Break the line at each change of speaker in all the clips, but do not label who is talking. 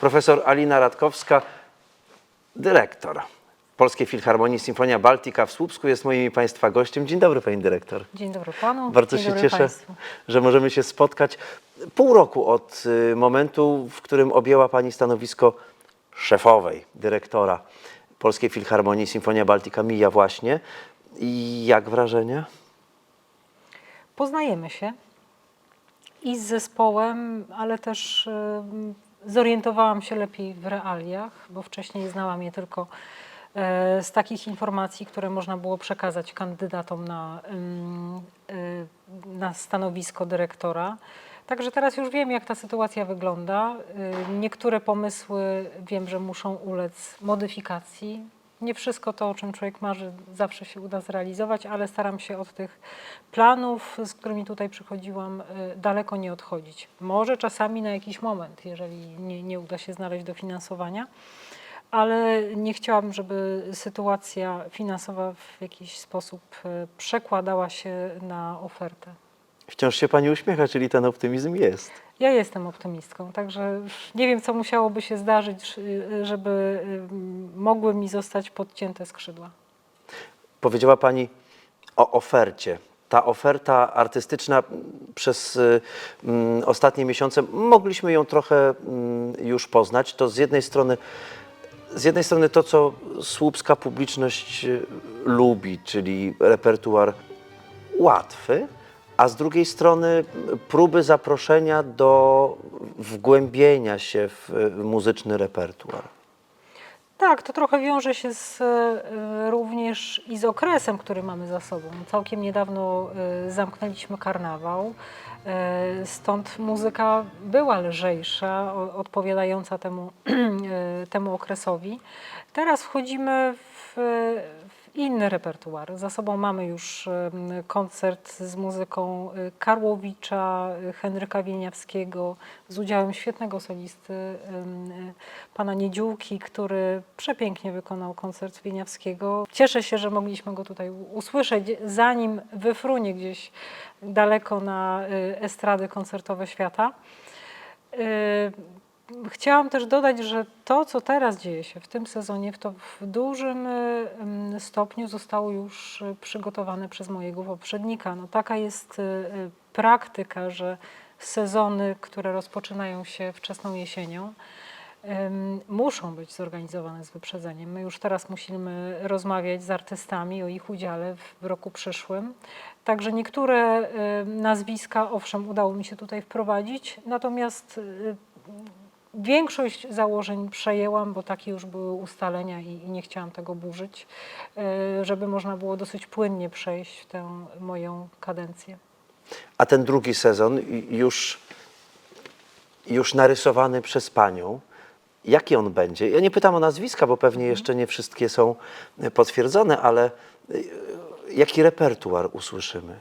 profesor Alina Radkowska, dyrektor Polskiej Filharmonii Sinfonia Baltica w Słupsku jest moim i Państwa gościem. Dzień dobry Pani Dyrektor.
Dzień dobry panu.
Bardzo
Dzień
się cieszę,
Państwu.
że możemy się spotkać. Pół roku od y, momentu, w którym objęła Pani stanowisko szefowej, dyrektora Polskiej Filharmonii Sinfonia Baltica mija właśnie. I jak wrażenia?
Poznajemy się i z zespołem, ale też y, zorientowałam się lepiej w realiach, bo wcześniej znałam je tylko e, z takich informacji, które można było przekazać kandydatom na, y, na stanowisko dyrektora. Także teraz już wiem, jak ta sytuacja wygląda. Y, Niektóre pomysły wiem, że muszą ulec modyfikacji. Nie wszystko to, o czym człowiek marzy, zawsze się uda zrealizować, ale staram się od tych planów, z którymi tutaj przychodziłam, y, daleko nie odchodzić. Może czasami na jakiś moment, jeżeli nie, nie uda się znaleźć dofinansowania, ale nie chciałabym, żeby sytuacja finansowa w jakiś sposób y, przekładała się na ofertę.
Wciąż się Pani uśmiecha, czyli ten optymizm jest.
Ja jestem optymistką, także nie wiem, co musiałoby się zdarzyć, y, żeby y, mogły mi zostać podcięte skrzydła.
Powiedziała Pani o ofercie. Ta oferta artystyczna przez y, mm, ostatnie miesiące mogliśmy ją trochę mm, już poznać. To z jednej strony, z jednej strony to, co słupska publiczność y, lubi, czyli repertuar łatwy, a z drugiej strony próby zaproszenia do wgłębienia się w muzyczny repertuar.
Tak, to trochę wiąże się z, y, również i z okresem, który mamy za sobą. Całkiem niedawno y, zamknęliśmy karnawał, stąd muzyka była lżejsza, odpowiadająca temu, y, temu okresowi. Teraz wchodzimy w, w inny repertuar. Za sobą mamy już y, koncert z muzyką Karłowicza, Henryka Wieniawskiego, z udziałem świetnego solisty pana Niedziółki, który przepięknie wykonał koncert Wieniawskiego. Cieszę się, że mogliśmy go tutaj usłyszeć, zanim wyfrunie gdzieś daleko na estrady koncertowe świata. Y, Chciałam też dodać, że to, co teraz dzieje się w tym sezonie, to w dużym y, ym, stopniu zostało już y, przygotowane przez mojego poprzednika. No, taka jest praktyka, że sezony, które rozpoczynają się wczesną jesienią, muszą być zorganizowane z wyprzedzeniem. My już teraz musimy rozmawiać z artystami o ich udziale w, roku przyszłym. Także niektóre nazwiska, owszem, udało mi się tutaj wprowadzić, natomiast y, Większość założeń przejęłam, bo takie już były ustalenia i, nie chciałam tego burzyć, y, żeby można było dosyć płynnie przejść w tę moją kadencję.
A ten drugi sezon już, już narysowany przez Panią, jaki on będzie? Ja nie pytam o nazwiska, bo pewnie jeszcze nie wszystkie są y, potwierdzone, ale y, jaki repertuar usłyszymy?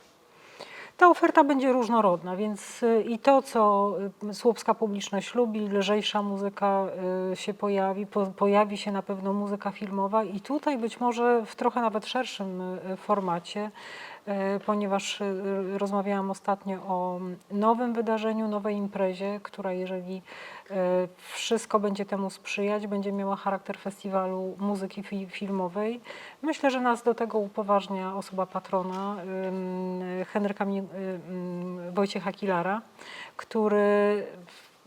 Ta oferta będzie różnorodna, więc y, i to, co słupska publiczność lubi, lżejsza muzyka się pojawi, po, pojawi się na pewno muzyka filmowa i tutaj być może w trochę nawet szerszym formacie, ponieważ y, rozmawiałam ostatnio o nowym wydarzeniu, nowej imprezie, która jeżeli y, wszystko będzie temu sprzyjać, będzie miała charakter festiwalu muzyki fi- filmowej. Myślę, że nas do tego upoważnia osoba patrona Henryka Wojciecha Kilara, który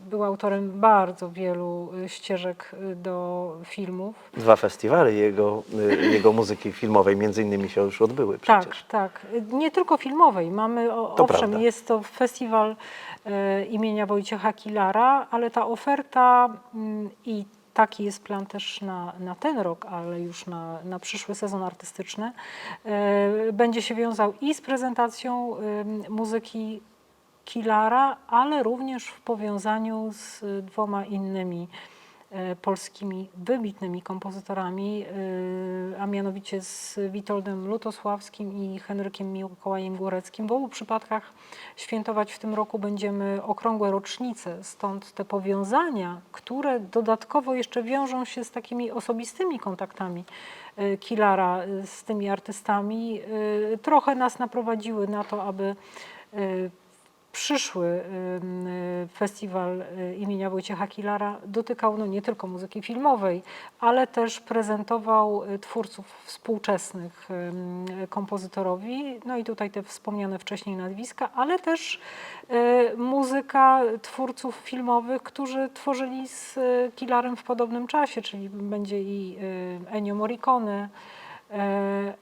był autorem bardzo wielu y, ścieżek y, do filmów.
Dwa festiwale jego, y, jego muzyki filmowej między innymi się już odbyły
Tak,
przecież.
tak. Nie tylko filmowej. Mamy, o,
To
owszem,
prawda.
jest to festiwal e, imienia Wojciecha Kilara, ale ta oferta mm, i taki jest plan też na, na ten rok, ale już na, na przyszły sezon artystyczny, e, będzie się wiązał i z prezentacją muzyki Kilara, ale również w powiązaniu z y, dwoma innymi e, polskimi wybitnymi kompozytorami, y, a mianowicie z Witoldem Lutosławskim i Henrykiem Mikołajem Góreckim. W obu przypadkach świętować w tym roku będziemy okrągłe rocznice, stąd te powiązania, które dodatkowo jeszcze wiążą się z takimi osobistymi kontaktami y, Kilara y, z tymi artystami, y, trochę nas naprowadziły na to, aby y, przyszły y, festiwal y, imienia Wojciecha Kilara dotykał no, nie tylko muzyki filmowej, ale też prezentował y, twórców współczesnych kompozytorowi. No i tutaj te wspomniane wcześniej nazwiska, ale też muzyka twórców filmowych, którzy tworzyli z Kilarem w podobnym czasie, czyli będzie i Ennio Morricone,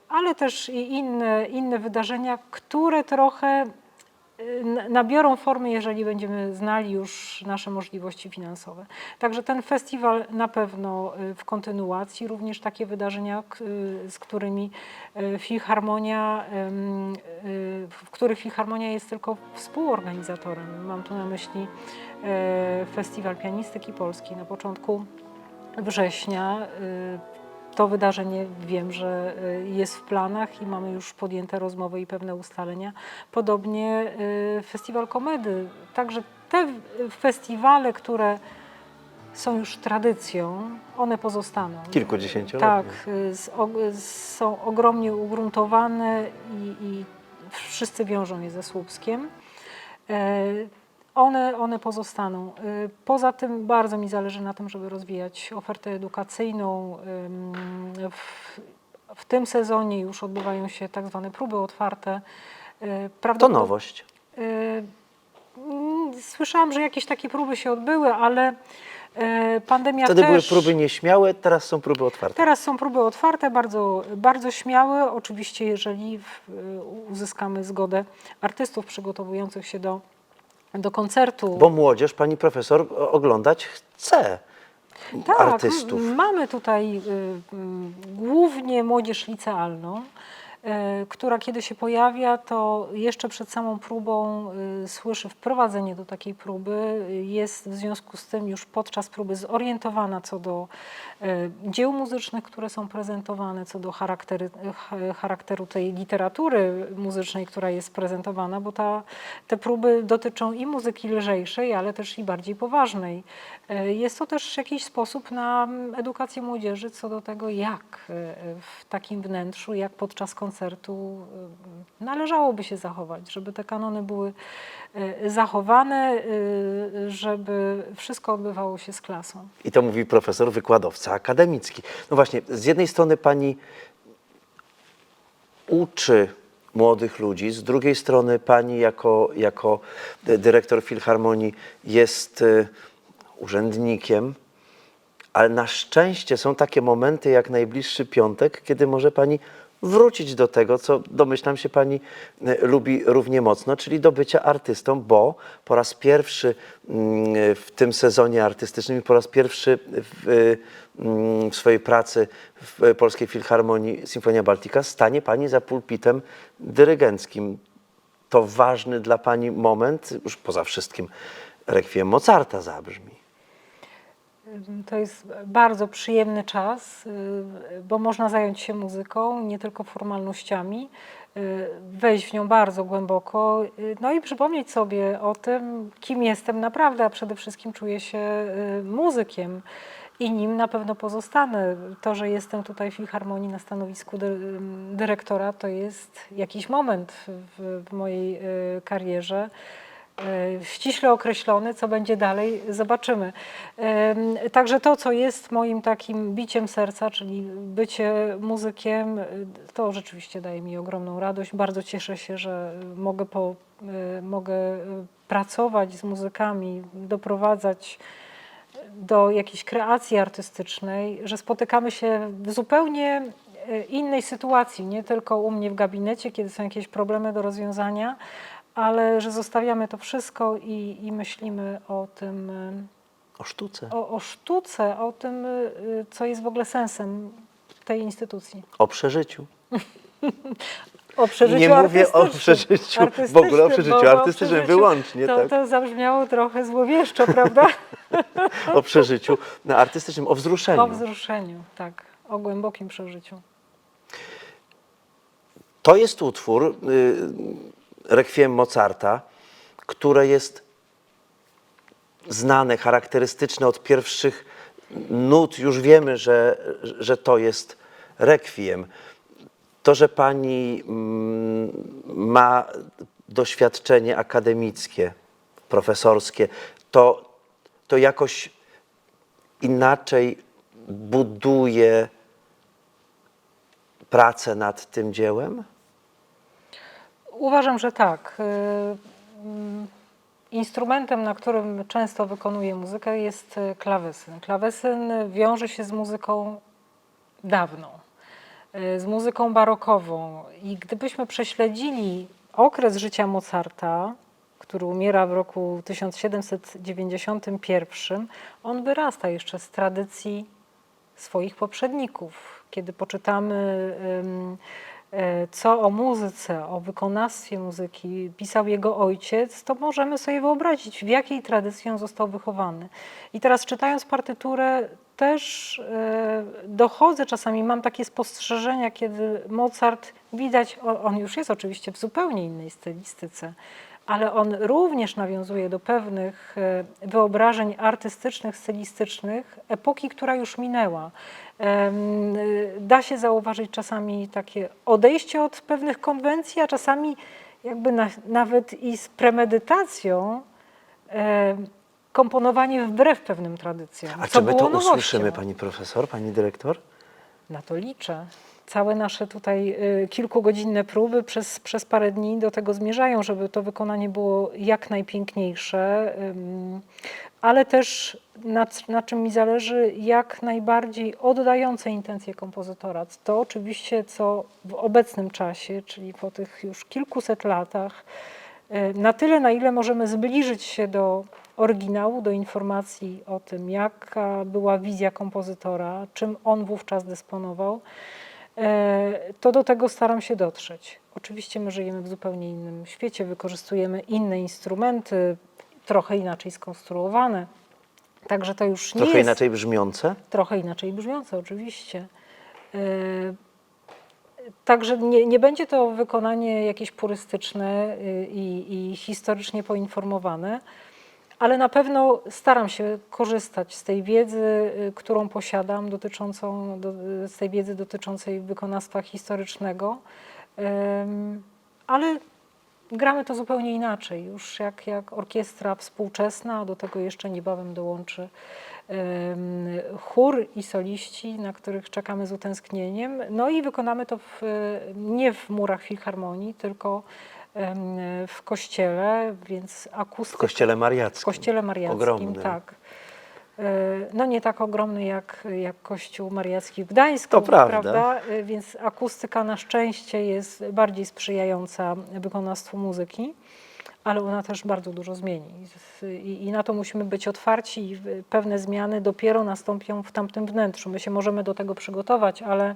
ale też i inne, inne wydarzenia, które trochę nabiorą formy, jeżeli będziemy znali już nasze możliwości finansowe. Także ten festiwal na pewno y, w kontynuacji, również takie wydarzenia, y, z którymi y, Filharmonia, w których Filharmonia jest tylko współorganizatorem. Mam tu na myśli e, Festiwal Pianistyki Polskiej na początku września. Y, To wydarzenie wiem, że y, jest w planach i mamy już podjęte rozmowy i pewne ustalenia. Podobnie y, Festiwal Komedy. Także te w- festiwale, które są już tradycją, one pozostaną.
Kilkudziesięcioletnie.
Tak, y, są ogromnie ugruntowane i, i wszyscy wiążą je ze Słupskiem. One, one pozostaną. Y, Poza tym bardzo mi zależy na tym, żeby rozwijać ofertę edukacyjną. W, w tym sezonie już odbywają się tak zwane próby otwarte. Y,
To nowość.
Y, mm, Słyszałam, że jakieś takie próby się odbyły, ale pandemia
Wtedy
też...
były próby nieśmiałe, teraz są próby otwarte.
Teraz są próby otwarte, bardzo, bardzo śmiałe. Oczywiście, jeżeli w, uzyskamy zgodę artystów przygotowujących się do, do koncertu.
Bo młodzież, pani profesor, oglądać chce
tak,
artystów.
mamy tutaj y, y, głównie młodzież licealną, która kiedy się pojawia, to jeszcze przed samą próbą y, słyszy wprowadzenie do takiej próby. Jest w związku z tym już podczas próby zorientowana co do y, dzieł muzycznych, które są prezentowane, co do charakteru tej literatury muzycznej, która jest prezentowana, bo ta, te próby dotyczą i muzyki lżejszej, ale też i bardziej poważnej. E, Jest to też jakiś sposób na mm, edukację młodzieży co do tego, jak e, w takim wnętrzu, jak podczas koncertu e, należałoby się zachować, żeby te kanony były e, zachowane, e, żeby wszystko odbywało się z klasą.
I to mówi profesor, wykładowca akademicki. No właśnie, z jednej strony pani uczy młodych ludzi, z drugiej strony pani jako, jako dy- dyrektor Filharmonii jest y, urzędnikiem, ale na szczęście są takie momenty jak najbliższy piątek, kiedy może pani wrócić do tego, co domyślam się pani y, lubi równie mocno, czyli do bycia artystą, bo po raz pierwszy mm, w tym sezonie artystycznym i po raz pierwszy w, mm, w swojej pracy w Polskiej Filharmonii Sinfonia Baltica stanie pani za pulpitem dyrygenckim. To ważny dla pani moment, już poza wszystkim rekwiem Mozarta zabrzmi.
To jest bardzo przyjemny czas, y, bo można zająć się muzyką, nie tylko formalnościami, y, wejść w nią bardzo głęboko, y, no i przypomnieć sobie o tym, kim jestem naprawdę, a przede wszystkim czuję się muzykiem i nim na pewno pozostanę. To, że jestem tutaj w Filharmonii na stanowisku dy- dyrektora, to jest jakiś moment w, mojej karierze ściśle określony, co będzie dalej, zobaczymy. Em, Także to, co jest moim takim biciem serca, czyli bycie muzykiem, y, to rzeczywiście daje mi ogromną radość. Bardzo cieszę się, że mogę, po, mogę pracować z muzykami, doprowadzać do jakiejś kreacji artystycznej, że spotykamy się w zupełnie e, innej sytuacji, nie tylko u mnie w gabinecie, kiedy są jakieś problemy do rozwiązania, ale że zostawiamy to wszystko i, i myślimy o tym,
O sztuce,
o, o sztuce, o tym, e, co jest w ogóle sensem tej instytucji.
o przeżyciu.
O przeżyciu
nie mówię o przeżyciu, w ogóle o przeżyciu artystycznym wyłącznie,
To,
tak.
to zabrzmiało trochę złowieszczo, prawda?
O przeżyciu no, artystycznym, o wzruszeniu.
O wzruszeniu, tak. O głębokim przeżyciu.
To jest utwór Requiem Mozarta, które jest znane, charakterystyczne od pierwszych nut. Już wiemy, że, że to jest rekwiem. To, że pani mm, ma doświadczenie akademickie, profesorskie, to, to jakoś inaczej buduje pracę nad tym dziełem?
Uważam, że tak. Y, mm, Instrumentem, na którym często wykonuję muzykę, jest y, klawesyn. Klawesyn wiąże się z muzyką dawną, y, z muzyką barokową. I gdybyśmy prześledzili okres życia Mozarta, który umiera w roku 1791, on wyrasta jeszcze z tradycji swoich poprzedników. Kiedy poczytamy, co o muzyce, o wykonawstwie muzyki pisał jego ojciec, to możemy sobie wyobrazić, w jakiej tradycji on został wychowany. I teraz czytając partyturę, też e, dochodzę czasami, mam takie spostrzeżenia, kiedy Mozart widać, on już jest oczywiście w zupełnie innej stylistyce, ale on również nawiązuje do pewnych e, wyobrażeń artystycznych, stylistycznych epoki, która już minęła. Y, Da się zauważyć czasami takie odejście od pewnych konwencji, a czasami jakby na, nawet i z premedytacją e, komponowanie wbrew pewnym tradycjom.
A czy my to
nowością.
usłyszymy, pani profesor, pani dyrektor?
Na to liczę. Całe nasze tutaj y, kilkugodzinne próby przez, przez parę dni do tego zmierzają, żeby to wykonanie było jak najpiękniejsze, ale też na, na czym mi zależy, jak najbardziej oddające intencje kompozytora. To oczywiście, co w obecnym czasie, czyli po tych już kilkuset latach, y, na tyle, na ile możemy zbliżyć się do oryginału, do informacji o tym, jaka była wizja kompozytora, czym on wówczas dysponował, to do tego staram się dotrzeć. Oczywiście my żyjemy w zupełnie innym świecie, wykorzystujemy inne instrumenty, trochę inaczej skonstruowane. Także to już nie
Trochę
jest
inaczej brzmiące?
trochę inaczej brzmiące, oczywiście. E, Także nie, nie będzie to wykonanie jakieś purystyczne y, i, i historycznie poinformowane, ale na pewno staram się korzystać z tej wiedzy, y, którą posiadam, dotyczącą, do, z tej wiedzy dotyczącej wykonawstwa historycznego, ale gramy to zupełnie inaczej, już jak, jak orkiestra współczesna, do tego jeszcze niebawem dołączy chór i soliści, na których czekamy z utęsknieniem. No i wykonamy to w, nie w murach filharmonii, tylko w kościele, więc
W
akustyka.
kościele mariackim.
W kościele mariackim,
Ogromnym.
tak. E, No nie tak ogromny jak, jak kościół mariacki w Gdańsku,
To prawda.
E, Więc akustyka na szczęście jest bardziej sprzyjająca wykonawstwu muzyki, ale ona też bardzo dużo zmieni. I, I na to musimy być otwarci i w- pewne zmiany dopiero nastąpią w tamtym wnętrzu. My się możemy do tego przygotować, ale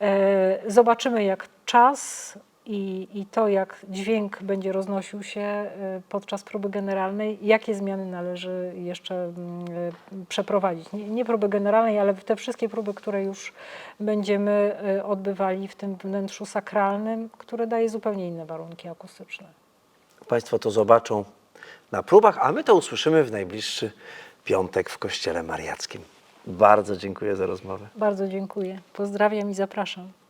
e, zobaczymy jak czas i, i to, jak dźwięk będzie roznosił się e, podczas próby generalnej, jakie zmiany należy jeszcze mm, e, przeprowadzić. Nie, nie próby generalnej, ale te wszystkie próby, które już będziemy e, odbywali w tym wnętrzu sakralnym, które daje zupełnie inne warunki akustyczne.
Państwo to zobaczą na próbach, a my to usłyszymy w najbliższy piątek w kościele mariackim. Bardzo dziękuję za rozmowę.
Bardzo dziękuję. Pozdrawiam i zapraszam.